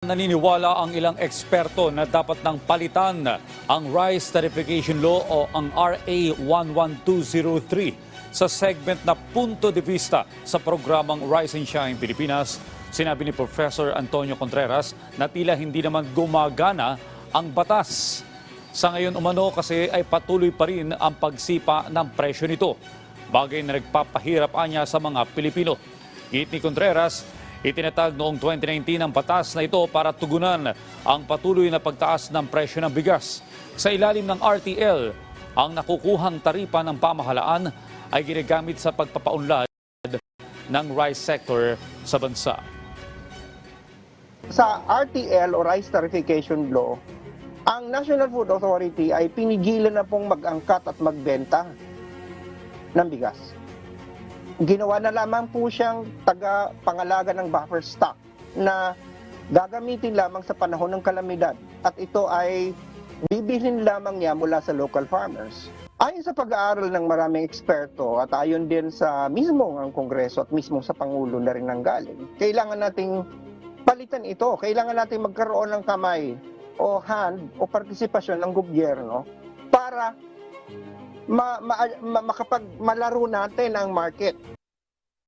Naniniwala ang ilang eksperto na dapat nang palitan ang Rice Tarification Law o ang RA 11203 sa segment na punto de vista sa programang Rise and Shine Pilipinas. Sinabi ni Professor Antonio Contreras na tila hindi naman gumagana ang batas. Sa ngayon umano kasi ay patuloy pa rin ang pagsipa ng presyo nito. Bagay na nagpapahirap anya sa mga Pilipino. Git ni Contreras, Itinatag noong 2019 ang batas na ito para tugunan ang patuloy na pagtaas ng presyo ng bigas. Sa ilalim ng RTL, ang nakukuhang taripa ng pamahalaan ay ginagamit sa pagpapaunlad ng rice sector sa bansa. sa RTL o Rice Tarification Law, ang National Food Authority ay pinigilan na pong mag-angkat at magbenta ng bigas. Ginawa na lamang po siyang taga-pangalaga ng buffer stock na gagamitin lamang sa panahon ng kalamidad at ito ay bibilhin lamang niya mula sa local farmers. Ayon sa pag-aaral ng maraming eksperto at ayon din sa mismo ang Kongreso at mismo sa Pangulo na rin ang galing, kailangan nating palitan ito. Kailangan natin magkaroon ng kamay o hand o partisipasyon ng gobyerno para ma, ma, ma, makapag malaro natin ang market.